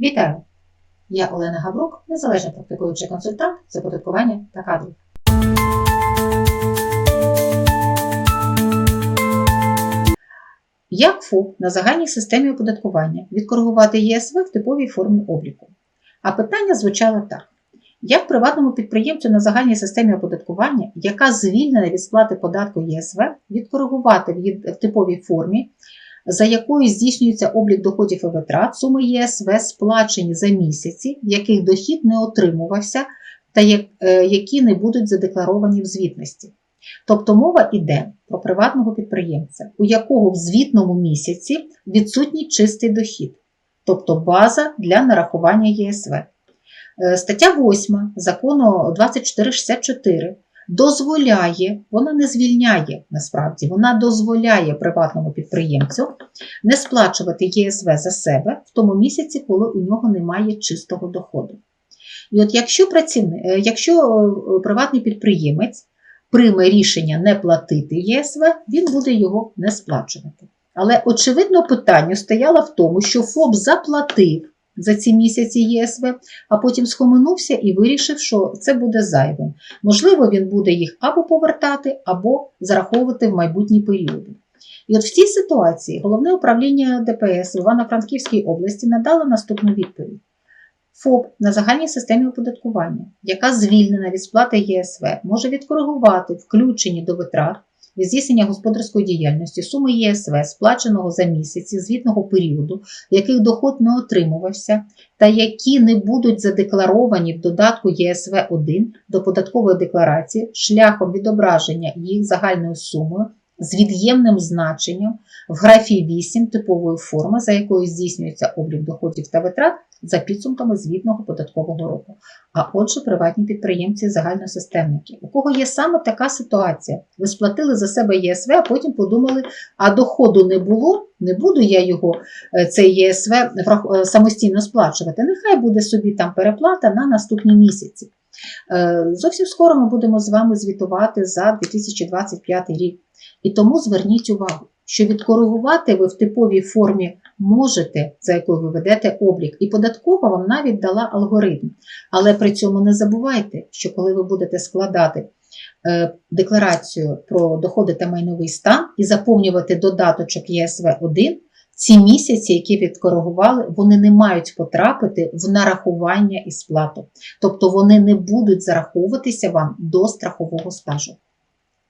Вітаю! Я Олена Гаврук, незалежний практикуючий консультант з оподаткування та кадрів. Як ФОП на загальній системі оподаткування відкоригувати ЄСВ в типовій формі обліку? А питання звучало так: як приватному підприємцю на загальній системі оподаткування, яка звільнена від сплати податку ЄСВ, відкоригувати в типовій формі, за якою здійснюється облік доходів і витрат, суми ЄСВ сплачені за місяці, в яких дохід не отримувався та е, які не будуть задекларовані в звітності. Тобто мова йде про приватного підприємця, у якого в звітному місяці відсутній чистий дохід, тобто база для нарахування ЄСВ. Е, Стаття 8 закону 2464 дозволяє, вона не звільняє насправді, вона дозволяє приватному підприємцю не сплачувати ЄСВ за себе в тому місяці, коли у нього немає чистого доходу. І от якщо, працівник, е, якщо е, приватний підприємець прийме рішення не платити ЄСВ, він буде його не сплачувати. Але очевидно питання стояло в тому, що ФОП заплатив за ці місяці ЄСВ, а потім схоменувся і вирішив, що це буде зайвим. Можливо, він буде їх або повертати, або зараховувати в майбутні періоди. І от в цій ситуації головне управління ДПС в Івано-Франківській області надало наступну відповідь. ФОП на загальній системі оподаткування, яка звільнена від сплати ЄСВ, може відкоригувати включені до витрат від здійснення господарської діяльності. Суми ЄСВ, сплаченого за місяці звітного періоду, яких доход не отримувався, та які не будуть задекларовані в додатку ЄСВ 1 до податкової декларації шляхом відображення їх загальною сумою з від'ємним значенням в графі 8 типової форми, за якою здійснюється облік доходів та витрат за підсумками звітного податкового року. А отже, приватні підприємці загальносистемники. У кого є саме така ситуація? Ви сплатили за себе ЄСВ, а потім подумали, а доходу не було, не буду я його, е, цей ЄСВ е, самостійно сплачувати. Нехай буде собі там переплата на наступні місяці. Е, Зовсім скоро ми будемо з вами звітувати за 2025 рік. І тому зверніть увагу, що відкоригувати ви в типовій формі можете, за якою ви ведете облік, і податкова вам навіть дала алгоритм. Але при цьому не забувайте, що коли ви будете складати е, декларацію про доходи та майновий стан і заповнювати додаточок ЄСВ 1 ці місяці, які відкоригували, вони не мають потрапити в нарахування і сплату. Тобто вони не будуть зараховуватися вам до страхового стажу.